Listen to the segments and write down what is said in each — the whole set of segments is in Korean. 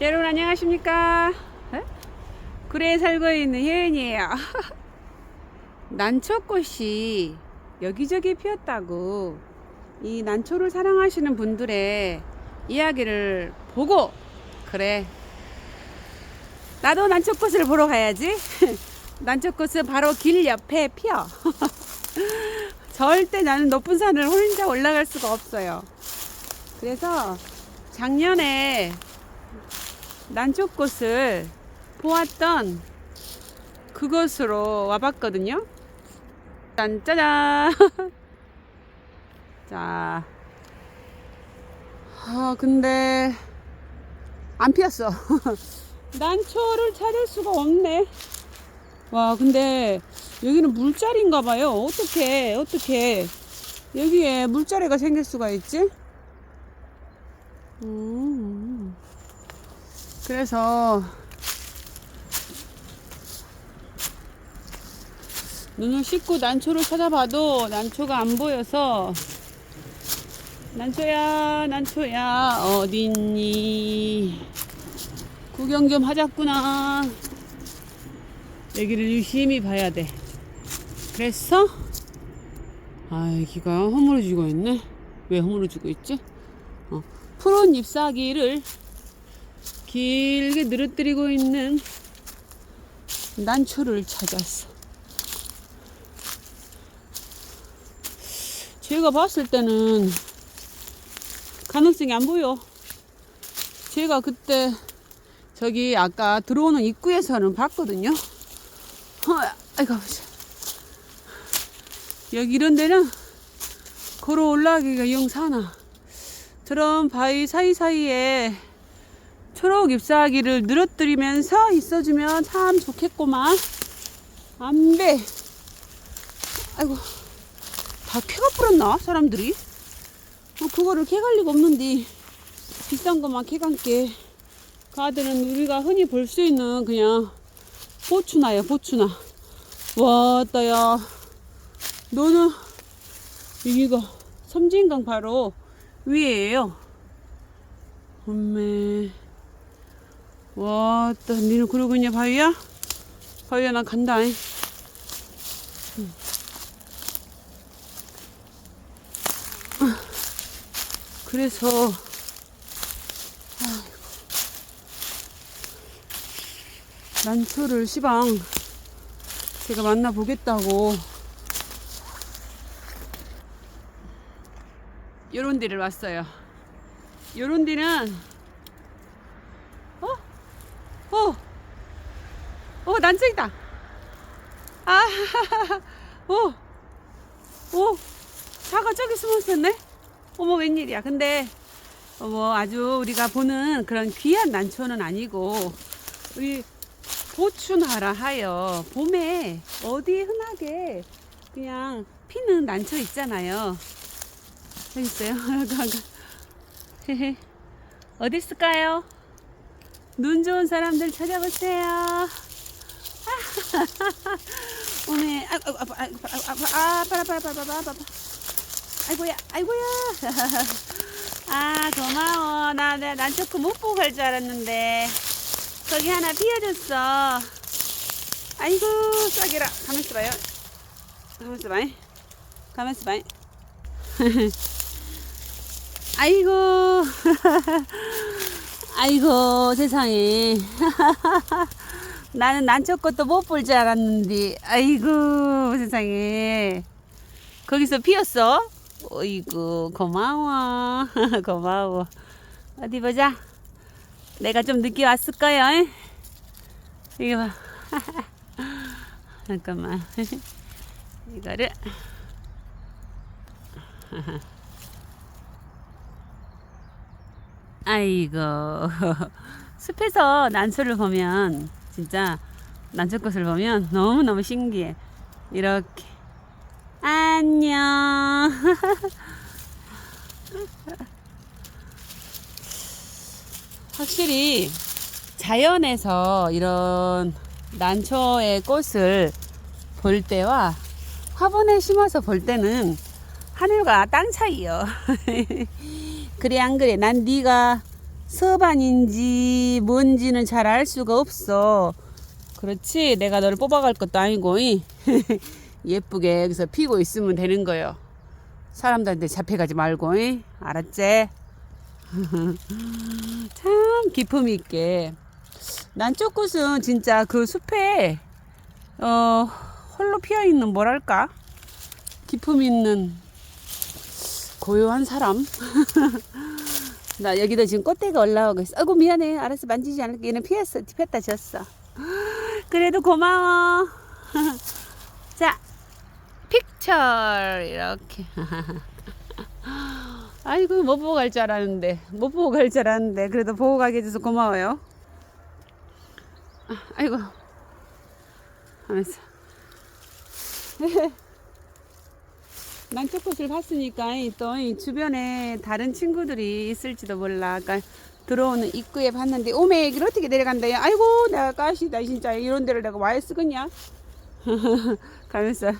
여러분 안녕하십니까? 에? 구례에 살고 있는 혜은이에요. 난초꽃이 여기저기 피었다고 이 난초를 사랑하시는 분들의 이야기를 보고 그래 나도 난초꽃을 보러 가야지. 난초꽃은 바로 길 옆에 피어. 절대 나는 높은 산을 혼자 올라갈 수가 없어요. 그래서 작년에 난초꽃을 보았던 그곳으로 와봤거든요. 짠, 짜잔! 자. 아, 근데, 안 피었어. 난초를 찾을 수가 없네. 와, 근데, 여기는 물자리인가 봐요. 어떻게, 어떻게, 여기에 물자리가 생길 수가 있지? 음. 그래서 눈을 씻고 난초를 찾아봐도 난초가 안 보여서 난초야 난초야 어딨니? 구경 좀 하자꾸나. 여기를 유심히 봐야 돼. 그래서 아 여기가 허물어지고 있네. 왜 허물어지고 있지? 어, 푸른 잎사귀를 길게 늘어뜨리고 있는 난초를 찾았어. 제가 봤을 때는 가능성이 안 보여. 제가 그때 저기 아까 들어오는 입구에서는 봤거든요. 어, 아이고. 여기 이런 데는 걸어 올라가기가 영사나. 저런 바위 사이사이에 초록 잎사귀를 늘어뜨리면서 있어주면 참 좋겠구만. 안 돼. 아이고, 다 캐가 뿌렸나? 사람들이? 어, 그거를 캐갈 리가 없는데, 비싼 것만 캐간게. 가들은 우리가 흔히 볼 수 있는 그냥 보추나야, 보추나. 와, 따야. 너는, 여기가 섬진강 바로 위에요. 엄매. 와, 따, 니는 그러고 있냐, 바위야? 바위야, 나 간다. 잉. 응. 아, 그래서. 난초를 시방 제가 만나보겠다고 요런 데를 왔어요. 요런 데는 어? 어? 어, 난쟁이다. 아, 어, 어, 자가 저기 숨어 있었네. 어머, 웬일이야. 근데, 어머, 아주 우리가 보는 그런 귀한 난초는 아니고, 우리 보추나라 하여 봄에 어디 흔하게 그냥 피는 난초 있잖아요. 여기 있어요. 어디 있을까요? 눈 좋은 사람들 찾아보세요. 오늘 아이고 아파 아, 아, 아, 아파 아파 아파 아파 아파 아파 아이고야 아이고야. 아 고마워. 나난 조금 못 보고 갈 줄 알았는데. 저기 하나 비어졌어. 아이고 싸게라. 가만 있어봐요. 가만 있어봐요. 가만 있어봐요. 아이고. 아이고 세상에. 나는 난초꽃도 못 볼 줄 알았는데, 아이고, 세상에. 거기서 피었어? 어이구, 고마워. 고마워. 어디 보자. 내가 좀 늦게 왔을 거야. 잉? 이거 봐. 잠깐만. 이거를. 아이고 숲에서 난초를 보면 진짜 난초꽃을 보면 너무너무 신기해 이렇게 안녕 확실히 자연에서 이런 난초의 꽃을 볼 때와 화분에 심어서 볼 때는 하늘과 땅 차이요. 그래 안 그래? 난 네가 서반인지 뭔지는 잘 알 수가 없어. 그렇지? 내가 너를 뽑아갈 것도 아니고 이. 예쁘게 여기서 피고 있으면 되는 거요. 사람들한테 잡혀가지 말고 이. 알았지? 참 기품 있게. 난초꽃은 진짜 그 숲에 어 홀로 피어 있는 뭐랄까 기품 있는 고요한 사람. 나 여기도 지금 꽃대가 올라오고 있어. 아이고 미안해. 알았어 만지지 않을게. 얘는 피했어. 폈다 졌어. 그래도 고마워. 자, 픽처 이렇게. 아이고 못 보고 갈 줄 알았는데 못 보고 갈 줄 알았는데 그래도 보고 가게 해줘서 고마워요. 아, 아이고 하면서 난초꽃을 봤으니까 또이 주변에 다른 친구들이 있을지도 몰라. 아까 들어오는 입구에 봤는데 오메 여기를 어떻게 내려간다요? 아이고 내가 까시다 진짜 이런 데를 내가 와야 쓰겠냐? 가면서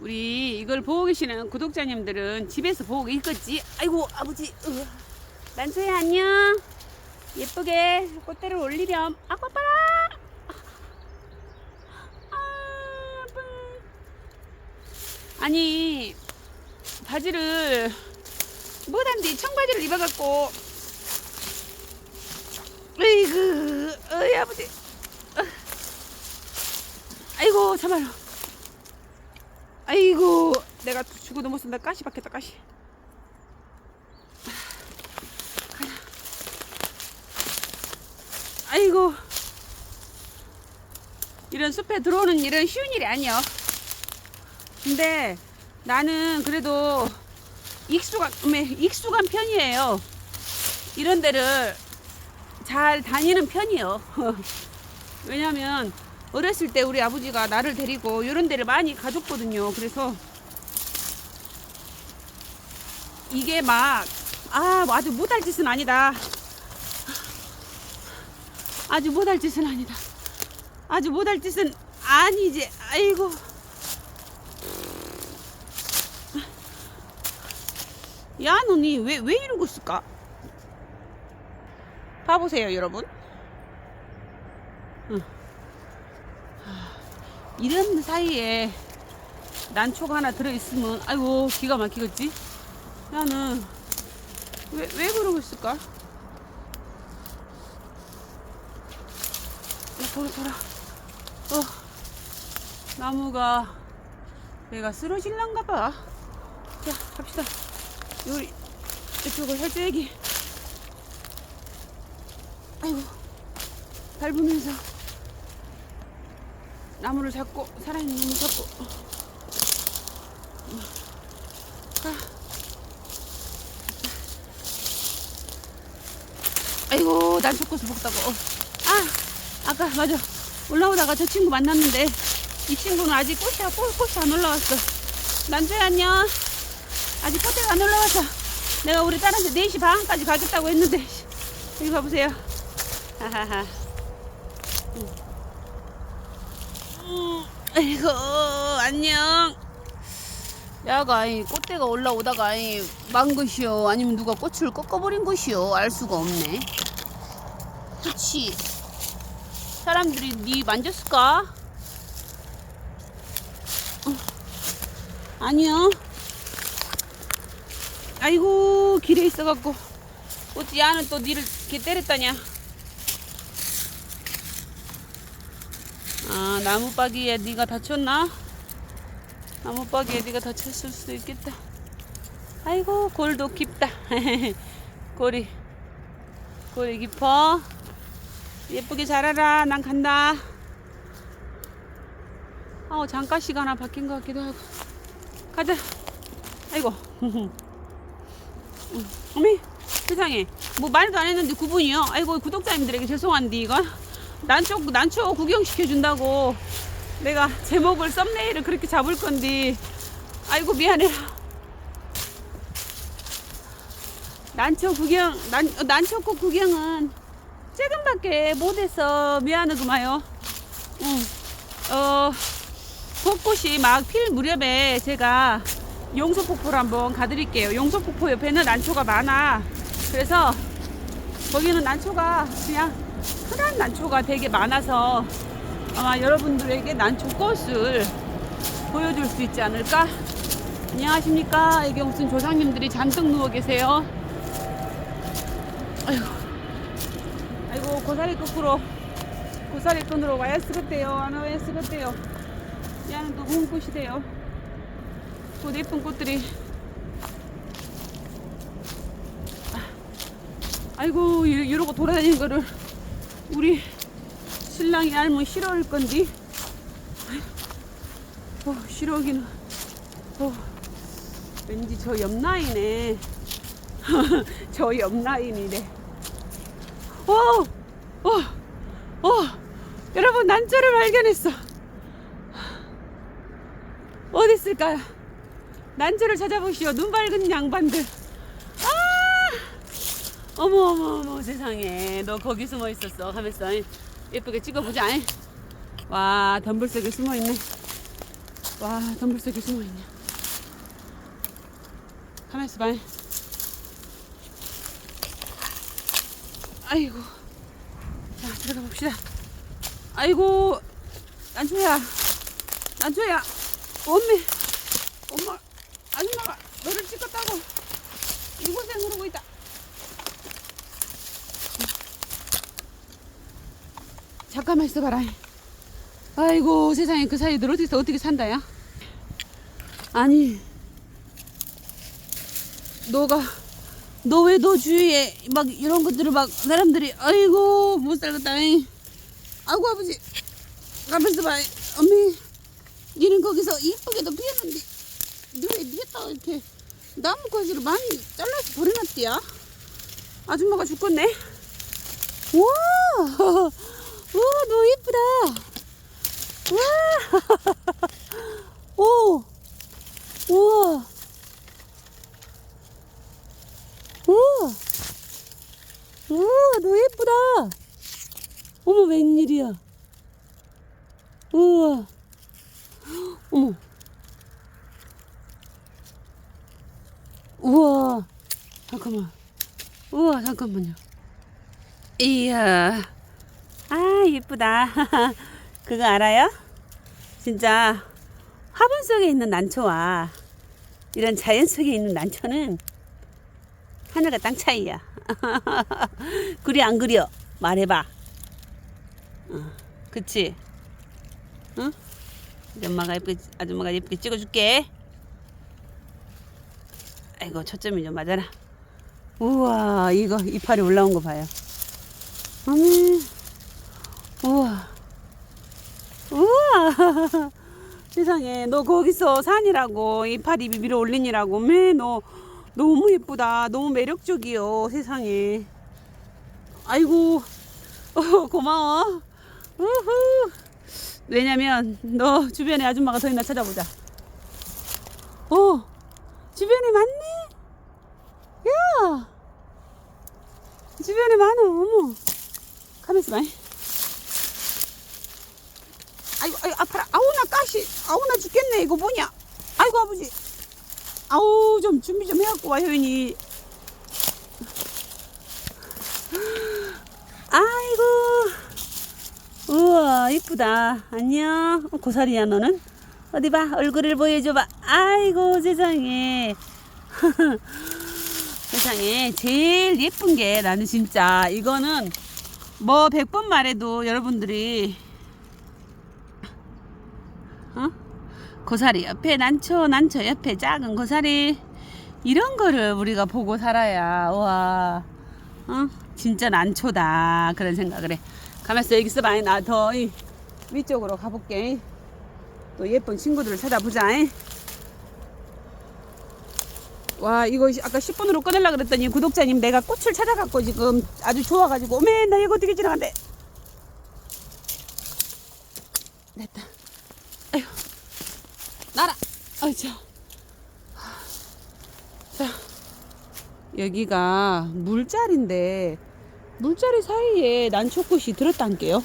우리 이걸 보고 계시는 구독자님들은 집에서 보고 있겠지? 아이고 아버지 으. 난초야 안녕 예쁘게 꽃대를 올리렴 아빠 봐라 아빠. 아니 바지를 못한디 청바지를 입어갖고. 으이그 어이 아버지. 어. 아이고 참말로 아이고 내가 죽어도 못 산다. 가시 박혔다 가시. 아이고. 이런 숲에 들어오는 일은 쉬운 일이 아니야 근데 나는 그래도 익숙한 어메, 익숙한 편이에요 이런 데를 잘 다니는 편이요 왜냐면 어렸을 때 우리 아버지가 나를 데리고 이런 데를 많이 가줬거든요. 그래서 이게 막, 아, 아주 못할 짓은 아니다. 아주 못할 짓은 아니다. 아주 못할 짓은 아니지. 아이고. 야, 너니 왜, 왜 이러고 있을까? 봐보세요, 여러분. 이런 사이에 난초가 하나 들어있으면 아이고 기가 막히겠지? 나는 왜, 왜 그러고 있을까? 야, 돌아 돌아 어 나무가 내가 쓰러질란가 봐. 자 갑시다. 요리 이쪽을 해줘야기. 아이고 밟으면서 나무를 잡고 살아있는 나무 잡고. 가. 아이고 난초꽃을 먹다고. 아 아까 맞아. 올라오다가 저 친구 만났는데 이 친구는 아직 꽃이, 꽃, 꽃이 안 올라왔어. 난초야 안녕 아직 꽃이 안 올라와서 내가 우리 딸한테 4시 반까지 가겠다고 했는데 여기 봐보세요. 하하하. 아이고 안녕. 야가 이 꽃대가 올라오다가 이망 것이요 아니면 누가 꽃을 꺾어버린 것이요 알 수가 없네. 그치? 사람들이 니 만졌을까? 어. 아니요 아이고 길에 있어갖고 어찌 야는 또 니를 이렇게 때렸다냐 아 나무박이에 네가 다쳤나? 나무박이에 네가 다쳤을 수도 있겠다. 아이고 골도 깊다. 골이 골이 깊어. 예쁘게 자라라. 난 간다. 아우 잠깐씩 하나 바뀐 것 같기도 하고. 가자. 아이고. 어미 세상에 뭐 말도 안 했는데 9분이요. 아이고 구독자님들에게 죄송한데 이건. 난초 난초 구경시켜 준다고 내가 제목을 썸네일을 그렇게 잡을 건데 아이고 미안해 난초 구경 난 난초꽃 구경은 조금밖에 못해서 미안하구마요 응. 어 벚꽃이 막 필 무렵에 제가 용소폭포를 한번 가드릴게요. 용소폭포 옆에는 난초가 많아. 그래서 거기는 난초가 그냥 흔한 난초가 되게 많아서 아마 여러분들에게 난초 꽃을 보여줄 수 있지 않을까? 안녕하십니까? 무슨 조상님들이 잔뜩 누워 계세요. 아이고, 아이고 고사리 거꾸로 고사리 끈으로 와야 쓰겠대요. 안 와야 쓰겠대요. 야는 또 꽃이래요. 꽃 예쁜 꽃들이. 아, 아이고 이- 이러고 돌아다니는 거를 우리 신랑이 알면 싫어할 건디. 어, 싫어하기는. 어, 왠지 저 옆라인에 저 옆라인이래. 어, 어, 어, 여러분 난초를 발견했어. 어디 있을까요? 난초를 찾아보시오. 눈 밝은 양반들. 아, 어머 어머 어머 세상에 너 거기 숨어 있었어. 가면서 예쁘게 찍어보자. 와 덤불 속에 숨어 있네. 와 덤불 속에 숨어 있네. 가만있어 봐. 아이고. 자, 들어가 봅시다. 아이고, 난초야. 난초야. 엄매. 엄마, 아줌마가 너를 찍었다고. 이곳에 그러고 있다. 잠깐만 있어봐라. 아이고, 세상에 그너 어디서 어떻게 산다야? 아니, 너가 너 왜 너 주위에 막 이런 것들을 막 사람들이 아이고 못 살겠다 잉. 아이고 아버지 가면서 봐 어미 니는 거기서 이쁘게도 니가 이렇게 나무 가지를 많이 잘라서 버려놨디야 아줌마가 죽겠네. 우와! 우와 너 이쁘다. 우와! 오! 우와! 우와, 우와, 너 예쁘다. 어머, 웬일이야. 우와, 어머. 우와, 잠깐만. 우와, 잠깐만요. 이야, 아, 예쁘다. 그거 알아요? 진짜 화분 속에 있는 난초와 이런 자연 속에 있는 난초는 하늘과 땅 차이야. 그리 안 그려? 말해봐. 어, 그치? 응? 엄마가 예쁘게, 아줌마가 예쁘게 찍어줄게. 아이고, 초점이 좀 맞아라. 우와, 이거 이파리 올라온 거 봐요. 어미, 우와. 우와. 세상에, 너 거기서 산이라고 이파리 비비를 올리니라고. 매, 너. 너무 예쁘다. 너무 매력적이요. 세상에. 아이고. 어, 고마워. 우후. 왜냐면 너 주변에 아줌마가 더 있나 찾아보자. 어. 주변에 많네. 야. 주변에 많어. 어머. 가면서 봐. 아이고, 아이고 아파라. 아우 나 가시. 아우 나 죽겠네. 이거 뭐냐? 아이고 아버지. 아우 좀 준비 좀 해갖고 와 효인이 아이고 우와 이쁘다 안녕 어, 고사리야 너는 어디 봐 얼굴을 보여줘봐 아이고 세상에 세상에 제일 예쁜 게 나는 진짜. 이거는 뭐 100번 말해도 여러분들이 어? 고사리 옆에 난초 난초 옆에 작은 고사리. 이런 거를 우리가 보고 살아야 와 어? 진짜 난초다. 그런 생각을 해. 가만있어. 여기서 많이 나더 위쪽으로 가볼게. 또 예쁜 친구들을 찾아보자. 잉. 와 이거 아까 10분으로 끊으려 그랬더니 구독자님 내가 꽃을 찾아갖고 지금 아주 좋아가지고 오메 나 이거 어떻게 지나간대? 됐다. 아휴. 나라. 아이차 자. 여기가 물자리인데 물자리 사이에 난초꽃이 들었단게요.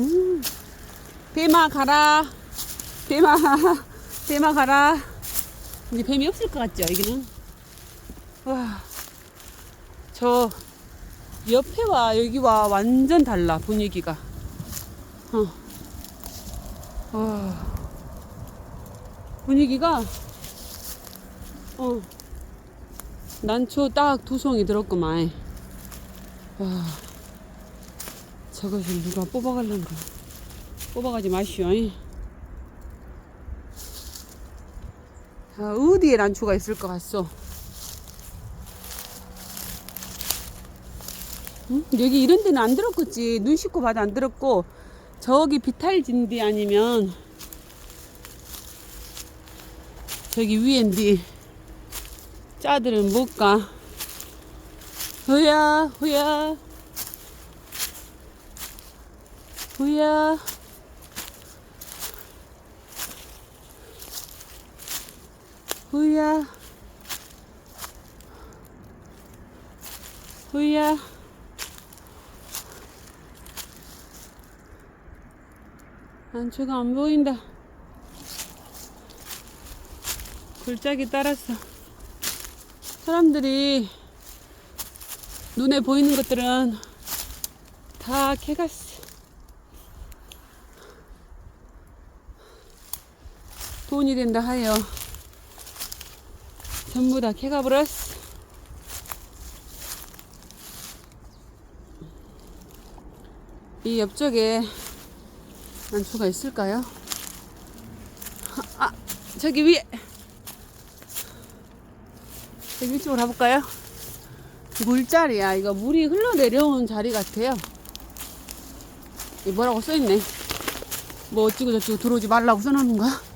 음. 배마 가라. 배마 배마 가라 이제 뱀이 없을 것 같죠, 여기는? 와, 저 옆에와 여기와 완전 달라, 분위기가. 어. 와. 분위기가, 어. 난초 딱 두 송이 들었구만. 와. 저것을 누가 뽑아갈란가. 뽑아가지 마시오. 잉. 아, 어디에 난초가 있을 것 같소? 응? 여기 이런 데는 안 들었겠지. 눈 씻고 봐도 안 들었고, 저기 비탈진디 아니면, 저기 위엔디. 짜들은 못 가. 후야, 후야. 후야. 후야. 후야. 안초가 안 보인다. 골짜기 따랐어. 사람들이 눈에 보이는 것들은 다 캐갔어. 돈이 된다 하여 전부 다 캐가버렸어. 이 옆쪽에 난초가 있을까요? 아, 저기 위에. 여기 위쪽으로 가볼까요? 물자리야. 이거 물이 흘러내려온 자리 같아요. 이 뭐라고 써있네. 뭐 어찌고 저찌고 들어오지 말라고 써놓는 거야?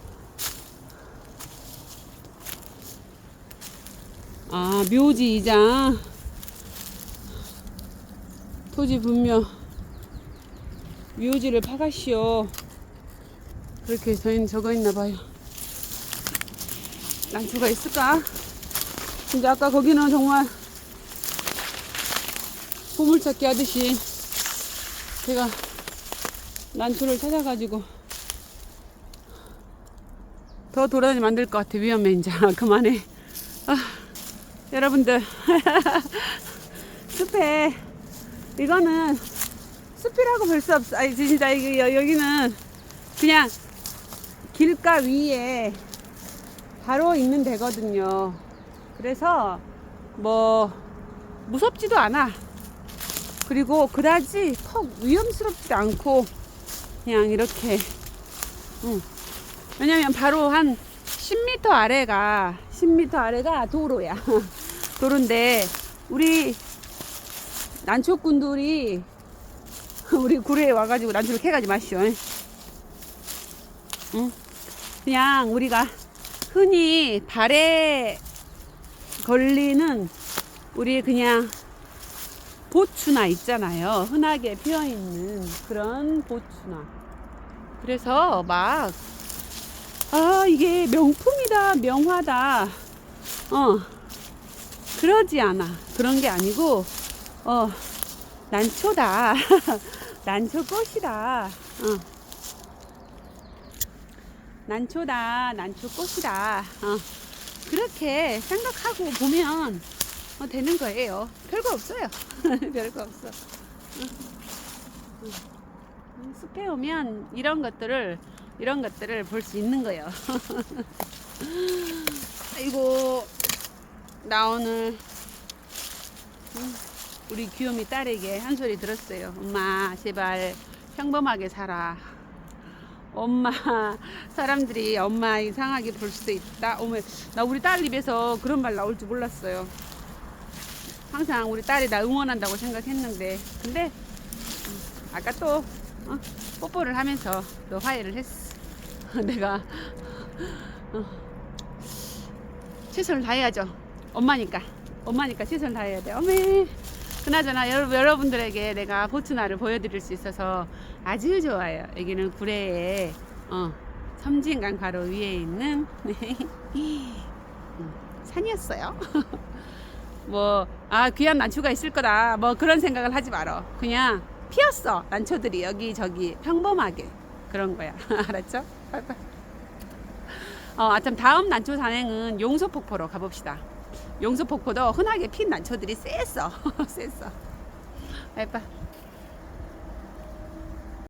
아, 묘지 이장. 토지 분묘. 묘지를 파가시오. 그렇게 저희는 적어 있나 봐요. 난초가 있을까? 근데 아까 거기는 정말 보물찾기 하듯이 제가 난초를 찾아가지고 더 돌아다니 만들 것 같아. 위험해, 이제. 그만해. 아, 여러분들. 숲에, 이거는 숲이라고 볼 수 없어. 아니, 진짜, 이게, 여- 여기는 그냥 길가 위에 바로 있는 데거든요. 그래서 뭐 무섭지도 않아. 그리고 그다지 턱 위험스럽지도 않고 그냥 이렇게. 응. 왜냐면 바로 한 10m 아래가 10m 아래가 도로야. 도로인데 우리 난초꾼들이 우리 구례에 와가지고 난초를 캐가지 마시오. 응? 그냥 우리가 흔히 발에 걸리는 우리 그냥 보추나 있잖아요. 흔하게 피어 있는 그런 보추나. 그래서 막, 아, 이게 명품이다, 명화다. 어, 그러지 않아. 그런 게 아니고, 어, 난초다. 난초 꽃이다. 어. 난초다, 난초 꽃이다. 어. 그렇게 생각하고 보면 어, 되는 거예요. 별거 없어요. 별거 없어. 응, 숲에 오면 이런 것들을 이런 것들을 볼 수 있는 거예요. 아이고 나 오늘 응, 우리 귀요미 딸에게 한 소리 들었어요. 엄마 제발 평범하게 살아. 엄마 사람들이 엄마 이상하게 볼 수도 있다. 어머 나 우리 딸 입에서 그런 말 나올 줄 몰랐어요. 항상 우리 딸이 나 응원한다고 생각했는데 근데 음, 아까 또 어, 뽀뽀를 하면서 또 화해를 했어. 내가 어, 최선을 다해야죠. 엄마니까 엄마니까 최선을 다해야 돼. 어메 그나저나 여러분, 여러분들에게 내가 보츠나를 보여드릴 수 있어서 아주 좋아요. 여기는 구례에 어, 섬진강 바로 위에 있는 음, 산이었어요. 뭐, 아, 귀한 난초가 있을 거다. 뭐 그런 생각을 하지 말어. 그냥 피었어. 난초들이 여기 저기 평범하게. 그런 거야. 알았죠? 어, 하여튼 다음 난초 산행은 용서폭포로 가봅시다. 용서폭포도 흔하게 핀 난초들이 셌어. 셌어. 예뻐.